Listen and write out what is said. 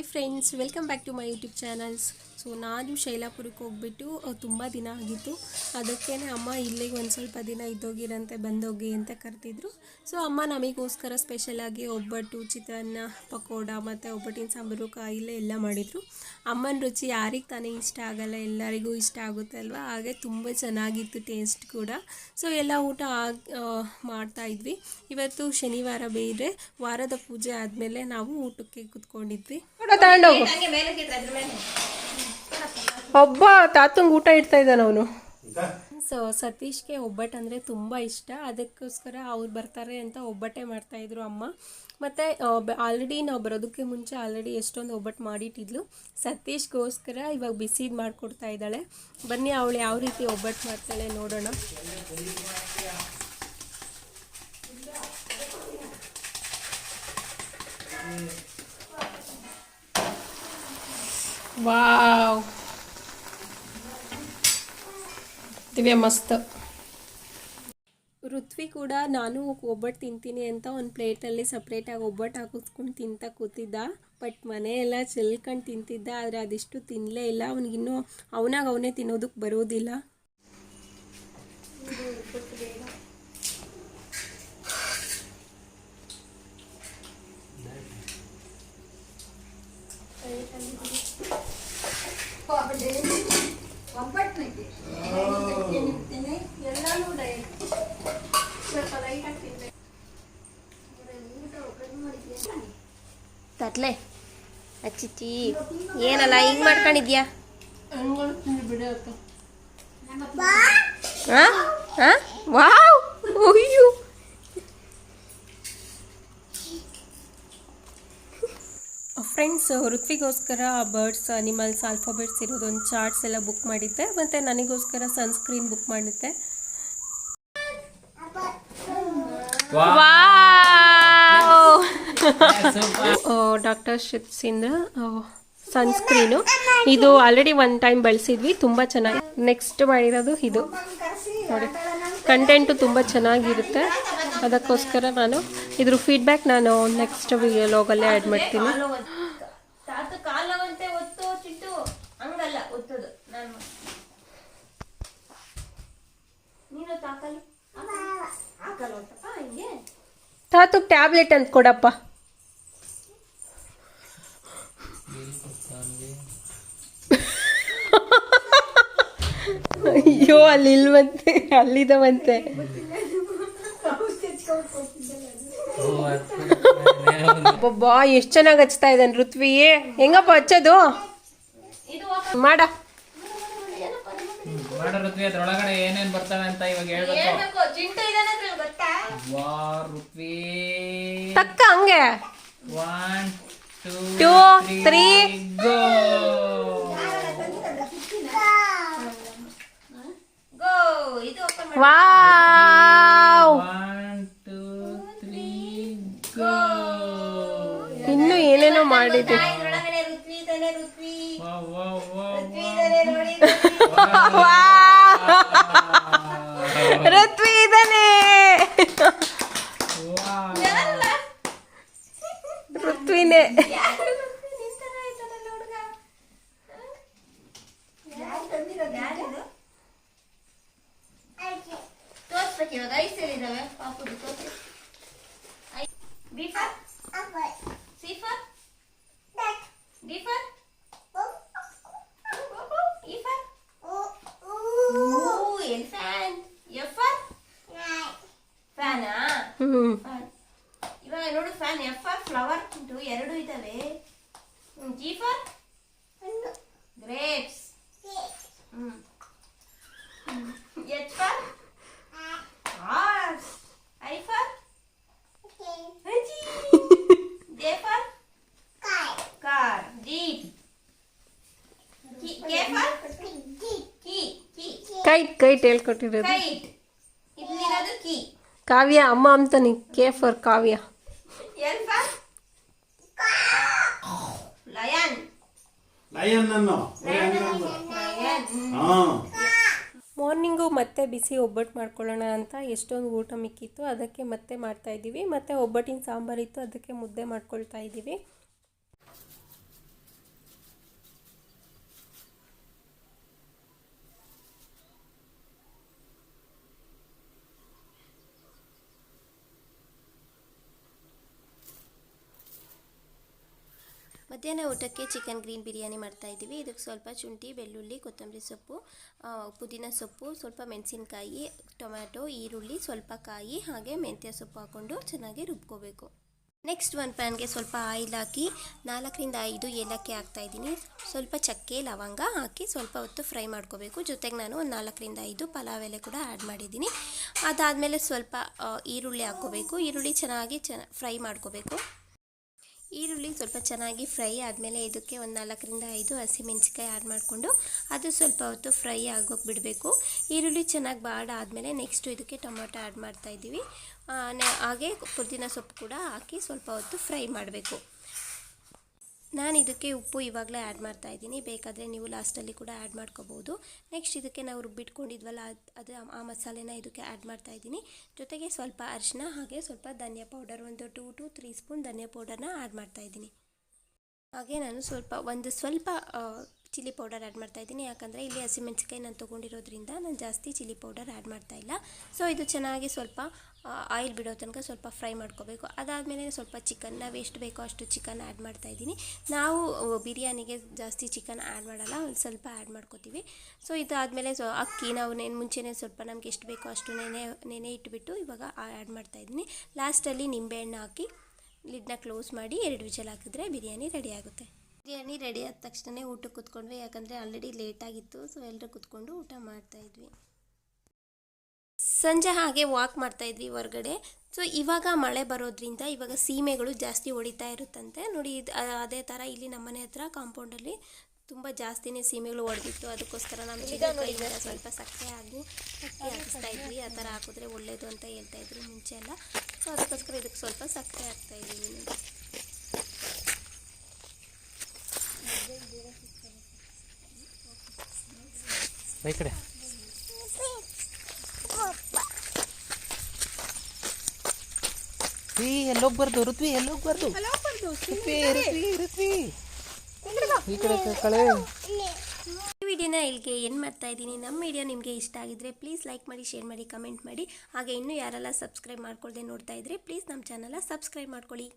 hi friends welcome back to my youtube channels. So ನಾನು ಶೈಲಾಪುರಕ್ಕೆ ಹೋಗ್ಬಿಟ್ಟು ತುಂಬ ದಿನ ಆಗಿತ್ತು. ಅದಕ್ಕೇ ಅಮ್ಮ ಇಲ್ಲಿಗೆ ಒಂದು ಸ್ವಲ್ಪ ದಿನ ಇದ್ದೋಗಿರಂತೆ ಬಂದೋಗಿ ಅಂತ ಕರೆದಿದ್ರು. ಸೊ ಅಮ್ಮ ನಮಗೋಸ್ಕರ ಸ್ಪೆಷಲಾಗಿ ಒಬ್ಬಟ್ಟು ಚಿತ್ರಾನ್ನ ಪಕೋಡ ಮತ್ತು ಒಬ್ಬಟ್ಟಿನ ಸಾಂಬಾರು ಕಾಯಿಲೆ ಎಲ್ಲ ಮಾಡಿದರು. ಅಮ್ಮನ ರುಚಿ ಯಾರಿಗೆ ತಾನೇ ಇಷ್ಟ ಆಗಲ್ಲ ಎಲ್ಲರಿಗೂ ಇಷ್ಟ ಆಗುತ್ತೆ ಅಲ್ವಾ? ಹಾಗೆ ತುಂಬ ಚೆನ್ನಾಗಿತ್ತು ಟೇಸ್ಟ್ ಕೂಡ. ಸೊ ಎಲ್ಲ ಊಟ ಮಾಡ್ತಾ ಇದ್ವಿ. ಇವತ್ತು ಶನಿವಾರ ಬೇರೆ ವಾರದ ಪೂಜೆ ಆದಮೇಲೆ ನಾವು ಊಟಕ್ಕೆ ಕುತ್ಕೊಂಡಿದ್ವಿ. ಒಬ್ಬ ತಾತಂಗೆ ಊಟ ಇಡ್ತಾ ಇದ್ದಾನ ಅವನು. ಸೊ ಸತೀಶ್ಗೆ ಒಬ್ಬಟ್ಟು ಅಂದರೆ ತುಂಬ ಇಷ್ಟ. ಅದಕ್ಕೋಸ್ಕರ ಅವ್ರು ಬರ್ತಾರೆ ಅಂತ ಒಬ್ಬಟ್ಟೆ ಮಾಡ್ತಾಯಿದ್ರು ಅಮ್ಮ. ಮತ್ತು ಆಲ್ರೆಡಿ ನಾವು ಬರೋದಕ್ಕೆ ಮುಂಚೆ ಆಲ್ರೆಡಿ ಎಷ್ಟೊಂದು ಒಬ್ಬಟ್ಟು ಮಾಡಿಟ್ಟಿದ್ಲು. ಸತೀಶ್ಗೋಸ್ಕರ ಇವಾಗ ಬಿಸಿ ಮಾಡಿಕೊಡ್ತಾ ಇದ್ದಾಳೆ. ಬನ್ನಿ, ಅವಳು ಯಾವ ರೀತಿ ಒಬ್ಬಟ್ಟು ಮಾಡ್ತಾಳೆ ನೋಡೋಣ. ವಾವ್. ದಿವ್ಯ ಮಸ್ತ್. ಋತ್ವಿ ಕೂಡ ನಾನು ಒಬ್ಬಟ್ಟು ತಿಂತೀನಿ ಅಂತ ಒಂದು ಪ್ಲೇಟಲ್ಲಿ ಸಪ್ರೇಟಾಗಿ ಒಬ್ಬಟ್ಟು ಹಾಕಿಸ್ಕೊಂಡು ತಿಂತ ಕೂತಿದ್ದ. ಬಟ್ ಮನೆಯೆಲ್ಲ ಚೆಲ್ಕೊಂಡು ತಿಂತಿದ್ದ, ಆದರೆ ಅದಿಷ್ಟು ತಿನ್ನಲೇ ಇಲ್ಲ. ಅವನಿಗಿನ್ನೂ ಅವನಾಗ ಅವನೇ ತಿನ್ನೋದಕ್ಕೆ ಬರೋದಿಲ್ಲ. ತಟ್ಲೆ ಅಚ್ಚಿಚ್ಚಿ ಏನಲ್ಲ ಹಿಂಗ್ ಮಾಡ್ಕೊಂಡಿದ್ಯಾ? ವಾವ್! ಅಯ್ಯೋ! ಫ್ರೆಂಡ್ಸ್ ಋತ್ವಿಗೋಸ್ಕರ ಬರ್ಡ್ಸ್ ಅನಿಮಲ್ಸ್ ಆಲ್ಫಾಬೆಟ್ಸ್ ಇರೋದೊಂದು ಚಾರ್ಟ್ಸ್ ಎಲ್ಲ ಬುಕ್ ಮಾಡಿದ್ದೆ. ಮತ್ತೆ ನನಗೋಸ್ಕರ ಸನ್ಸ್ಕ್ರೀನ್ ಬುಕ್ ಮಾಡಿದ್ದೆ. ಡಾಕ್ಟರ್ ಶಿಟ್ಸಿಂದ ಸನ್ಸ್ಕ್ರೀನು. ಇದು ಆಲ್ರೆಡಿ ಒನ್ ಟೈಮ್ ಬಳಸಿದ್ವಿ, ತುಂಬ ಚೆನ್ನಾಗಿ. ನೆಕ್ಸ್ಟ್ ಮಾಡಿರೋದು ಇದು. ನೋಡಿ ಕಂಟೆಂಟು ತುಂಬ ಚೆನ್ನಾಗಿರುತ್ತೆ. ಅದಕ್ಕೋಸ್ಕರ ನಾನು ಇದ್ರ ಫೀಡ್ಬ್ಯಾಕ್ ನಾನು ನೆಕ್ಸ್ಟ್ ಲೋಗಲ್ಲೇ ಆ್ಯಡ್ ಮಾಡ್ತೀನಿ. ತಾತು ಟ್ಯಾಬ್ಲೆಟ್ ಅಂತ ಚಿಟ್ಟು ಅಯ್ಯೋ ಅಲ್ಲಿ ಇಲ್ವಂತೆ ಅಲ್ಲಿದವಂತೆ. ಅಬ್ಬಬ್ಬಾ ಎಷ್ಟು ಚೆನ್ನಾಗಿ ಹಚ್ತಾ ಇದ್ದಾನೆ ಋತ್ವಿ. ಹೆಂಗಪ್ಪ ಹಚ್ಚೋದು? ಇದು ಮಾಡ ಮಾಡೋ ಋತ್ವಿ ಅದ್ರೊಳಗಡೆ ಏನೇನ್ ಬರ್ತಾನೆ ಅಂತ ಇವಾಗ ಹೇಳ್ಬೇಕು. ವಾ ಋತ್ವಿ. ತಕ್ಕ ಹಂಗೆ. One two two three go go ಇದು ಓಪನ್ ಮಾಡಿ. Wow. One two three go ಇನ್ನು ಏನೇನೋ ಮಾಡಿದೆ ಇದ್ರೊಳಗಡೆ ಋತ್ವಿ ಇದಾನೆ ಋತ್ವಿ ಋತ್ವಿ ನೋಡಿ Ruthvi? ಋತ್ವಿನೇ B for C for D for E for oh elephant F for ಫ್ಯಾನಾ hmm fan ಇವಾಗ ನೋಡು ಫ್ಯಾನ್ ಎಫ್ ಫಾರ್ ಫ್ಲವರ್ ಉಂಟು ಎರಡು ಇದಾವೆ G for grapes hmm H for horse I for ಅಜ್ಜಿ J for car jeep K for key key kite kite ಹೇಳ್ಕೊಟ್ಟಿರೋದು kite ಇಲ್ಲಿರೋದು key. Kavya ಅಮ್ಮ ಅಂತಾನೆ K for Kavya. L for lion. Lion ಅನ್ನು lion. ಹಾ. Morning ಮತ್ತೆ ಬಿಸಿ ಒಬ್ಬಟ್ಟು ಮಾಡ್ಕೊಳ್ಳೋಣ ಅಂತ ಎಷ್ಟೊಂದು ಊಟ ಮಿಕ್ಕಿತ್ತು. ಅದಕ್ಕೆ ಮತ್ತೆ ಮಾಡ್ತಾ ಇದ್ದೀವಿ. ಮತ್ತು ಒಬ್ಬಟ್ಟಿನ ಸಾಂಬಾರಿತ್ತು ಅದಕ್ಕೆ ಮುದ್ದೆ ಮಾಡ್ಕೊಳ್ತಾ ಇದ್ದೀವಿ. ಮಧ್ಯಾಹ್ನ ಊಟಕ್ಕೆ ಚಿಕನ್ ಗ್ರೀನ್ ಬಿರಿಯಾನಿ ಮಾಡ್ತಾ ಇದ್ದೀವಿ. ಇದಕ್ಕೆ ಸ್ವಲ್ಪ ಶುಂಠಿ, ಬೆಳ್ಳುಳ್ಳಿ, ಕೊತ್ತಂಬರಿ ಸೊಪ್ಪು ಪುದೀನ ಸೊಪ್ಪು, ಸ್ವಲ್ಪ ಮೆಣಸಿನಕಾಯಿ, ಟೊಮ್ಯಾಟೊ, ಈರುಳ್ಳಿ, ಸ್ವಲ್ಪ ಕಾಯಿ, ಹಾಗೆ ಮೆಂತ್ಯ ಸೊಪ್ಪು ಹಾಕ್ಕೊಂಡು ಚೆನ್ನಾಗಿ ರುಬ್ಕೋಬೇಕು. ನೆಕ್ಸ್ಟ್ ಒಂದು ಪ್ಯಾನ್ಗೆ ಸ್ವಲ್ಪ ಆಯಿಲ್ ಹಾಕಿ ನಾಲ್ಕರಿಂದ ಐದು ಏಲಕ್ಕಿ ಹಾಕ್ತಾ ಇದ್ದೀನಿ. ಸ್ವಲ್ಪ ಚಕ್ಕೆ, ಲವಂಗ ಹಾಕಿ ಸ್ವಲ್ಪ ಹೊತ್ತು ಫ್ರೈ ಮಾಡ್ಕೋಬೇಕು. ಜೊತೆಗೆ ನಾನು ಒಂದು ನಾಲ್ಕರಿಂದ ಐದು ಪಲಾವ್ ಎಲೆ ಕೂಡ ಆ್ಯಡ್ ಮಾಡಿದ್ದೀನಿ. ಅದಾದಮೇಲೆ ಸ್ವಲ್ಪ ಈರುಳ್ಳಿ ಹಾಕ್ಕೋಬೇಕು. ಈರುಳ್ಳಿ ಚೆನ್ನಾಗಿ ಚೆನ್ನ ಫ್ರೈ ಮಾಡ್ಕೋಬೇಕು. ಈರುಳ್ಳಿ ಸ್ವಲ್ಪ ಚೆನ್ನಾಗಿ ಫ್ರೈ ಆದಮೇಲೆ ಇದಕ್ಕೆ ಒಂದು ನಾಲ್ಕರಿಂದ ಐದು ಹಸಿಮೆಣ್ಸಿಕಾಯಿ ಆ್ಯಡ್ ಮಾಡಿಕೊಂಡು ಅದು ಸ್ವಲ್ಪ ಹೊತ್ತು ಫ್ರೈ ಆಗೋಕೆ ಬಿಡಬೇಕು. ಈರುಳ್ಳಿ ಚೆನ್ನಾಗಿ ಬಾಡ ಆದಮೇಲೆ ನೆಕ್ಸ್ಟು ಇದಕ್ಕೆ ಟೊಮೊಟೊ ಆ್ಯಡ್ ಮಾಡ್ತಾಯಿದ್ದೀವಿ ಹಾಗೆ ಪುದೀನ ಸೊಪ್ಪು ಕೂಡ ಹಾಕಿ ಸ್ವಲ್ಪ ಹೊತ್ತು ಫ್ರೈ ಮಾಡಬೇಕು. ನಾನು ಇದಕ್ಕೆ ಉಪ್ಪು ಇವಾಗಲೇ ಆ್ಯಡ್ ಮಾಡ್ತಾ ಇದ್ದೀನಿ. ಬೇಕಾದರೆ ನೀವು ಲಾಸ್ಟಲ್ಲಿ ಕೂಡ ಆ್ಯಡ್ ಮಾಡ್ಕೋಬೋದು ನೆಕ್ಸ್ಟ್ ಇದಕ್ಕೆ ನಾವು ರುಬ್ಬಿಟ್ಕೊಂಡಿದ್ವಲ್ಲ, ಅದು ಆ ಮಸಾಲೆನ ಇದಕ್ಕೆ ಆ್ಯಡ್ ಮಾಡ್ತಾ ಇದ್ದೀನಿ. ಜೊತೆಗೆ ಸ್ವಲ್ಪ ಅರಿಶಿನ ಹಾಗೆ ಸ್ವಲ್ಪ ಧನಿಯಾ ಪೌಡರ್ ಒಂದು two to three spoon dhania ಪೌಡರ್ನ ಆ್ಯಡ್ ಮಾಡ್ತಾ ಇದ್ದೀನಿ. ಹಾಗೆ ನಾನು ಸ್ವಲ್ಪ ಒಂದು ಸ್ವಲ್ಪ ಚಿಲ್ಲಿ ಪೌಡರ್ ಆ್ಯಡ್ ಮಾಡ್ತಾ ಇದ್ದೀನಿ. ಯಾಕಂದರೆ ಇಲ್ಲಿ ಹಸಿಮೆಣಸಿಕಾಯಿ ನಾನು ತೊಗೊಂಡಿರೋದ್ರಿಂದ ನಾನು ಜಾಸ್ತಿ ಚಿಲ್ಲಿ ಪೌಡರ್ ಆ್ಯಡ್ ಮಾಡ್ತಾ ಇಲ್ಲ. ಸೊ ಇದು ಚೆನ್ನಾಗಿ ಸ್ವಲ್ಪ ಆಯಿಲ್ ಬಿಡೋ ತನಕ ಸ್ವಲ್ಪ ಫ್ರೈ ಮಾಡ್ಕೋಬೇಕು. ಅದಾದಮೇಲೆ ಸ್ವಲ್ಪ ಚಿಕನ್, ನಾವು ಎಷ್ಟು ಬೇಕೋ ಅಷ್ಟು ಚಿಕನ್ ಆ್ಯಡ್ ಮಾಡ್ತಾ ಇದ್ದೀನಿ. ನಾವು ಬಿರಿಯಾನಿಗೆ ಜಾಸ್ತಿ ಚಿಕನ್ ಆ್ಯಡ್ ಮಾಡಲ್ಲ, ಒಂದು ಸ್ವಲ್ಪ ಆ್ಯಡ್ ಮಾಡ್ಕೋತೀವಿ. ಸೊ, ಇದಾದಮೇಲೆ ಸೊ, ಅಕ್ಕಿ, ನಾವು ನೆನೆ, ಮುಂಚೆನೇ ಸ್ವಲ್ಪ ನಮ್ಗೆ ಎಷ್ಟು ಬೇಕೋ ಅಷ್ಟು ನೆನೆ ನೆನೆ ಇಟ್ಬಿಟ್ಟು ಇವಾಗ ಆ್ಯಡ್ ಮಾಡ್ತಾಯಿದ್ದೀನಿ ಲಾಸ್ಟಲ್ಲಿ ನಿಂಬೆಹಣ್ಣು ಹಾಕಿ, ಲಿಡ್ನ ಕ್ಲೋಸ್ ಮಾಡಿ ಎರಡು ವಿಜಲ್ ಹಾಕಿದ್ರೆ ಬಿರಿಯಾನಿ ರೆಡಿ ಆಗುತ್ತೆ. ಬಿರಿಯಾನಿ ರೆಡಿ ಆದ ತಕ್ಷಣ ಊಟಕ್ಕೆ ಕೂತ್ಕೊಂಡ್ವಿ, ಯಾಕಂದರೆ ಆಲ್ರೆಡಿ ಲೇಟಾಗಿತ್ತು ಸೊ ಎಲ್ಲರೂ ಕೂತ್ಕೊಂಡು ಊಟ ಮಾಡ್ತಾ ಇದ್ವಿ. ಸಂಜೆ ಹಾಗೆ ವಾಕ್ ಮಾಡ್ತಾ ಇದ್ವಿ ಹೊರಗಡೆ. ಸೊ ಇವಾಗ ಮಳೆ ಬರೋದ್ರಿಂದ ಇವಾಗ ಸೀಮೆಗಳು ಜಾಸ್ತಿ ಹೊಡಿತಾ ಇರುತ್ತಂತೆ. ನೋಡಿ ಇದು ಅದೇ ಥರ ಇಲ್ಲಿ ನಮ್ಮನೆ ಹತ್ರ ಕಾಂಪೌಂಡಲ್ಲಿ ತುಂಬ ಜಾಸ್ತಿನೇ ಸೀಮೆಗಳು ಹೊಡೆದಿತ್ತು ಅದಕ್ಕೋಸ್ಕರ ನಮ್ಮ ಚಿಕ್ಕ ಕೈಯಿಂದ ಸ್ವಲ್ಪ ಸಕ್ಕರೆ ಆಗು ಅಕ್ಕಿ ಹಾಕಿಸ್ತಾ ಇದ್ವಿ. ಆ ಥರ ಹಾಕಿದ್ರೆ ಒಳ್ಳೇದು ಅಂತ ಹೇಳ್ತಾ ಇದ್ರು ಮುಂಚೆ ಎಲ್ಲ. ಸೊ ಅದಕ್ಕೋಸ್ಕರ ಇದಕ್ಕೆ ಸ್ವಲ್ಪ ಸಕ್ಕರೆ ಹಾಕ್ತಾ ಇದ್ದೀವಿ ಈ ಕಡೆ. ಈ ಎಲ್ಲೋಗ್ಬಾರ್ದು ಋತ್ವಿ ಎಲ್ಲೋಗ್ಬಾರ್ದು ಋತ್ವಿ ಋತ್ವಿ. ಋತ್ವಿ ಈ ಕಡೆ ಕಳೆ ಈ ವಿಡಿಯೋನ ಇಲ್ಲಿಗೆ ಏನು ಮಾಡ್ತಾ ಇದ್ದೀನಿ. ನಮ್ಮ ವಿಡಿಯೋ ನಿಮಗೆ ಇಷ್ಟ ಆಗಿದ್ರೆ ಪ್ಲೀಸ್ ಲೈಕ್ ಮಾಡಿ ಶೇರ್ ಮಾಡಿ ಕಮೆಂಟ್ ಮಾಡಿ. ಹಾಗೆ ಇನ್ನೂ ಯಾರೆಲ್ಲ ಸಬ್ಸ್ಕ್ರೈಬ್ ಮಾಡ್ಕೊಳ್ದೆ ನೋಡ್ತಾ ಇದ್ರೆ ಪ್ಲೀಸ್ ನಮ್ಮ ಚಾನಲ್ನ ಸಬ್ಸ್ಕ್ರೈಬ್ ಮಾಡ್ಕೊಳ್ಳಿ.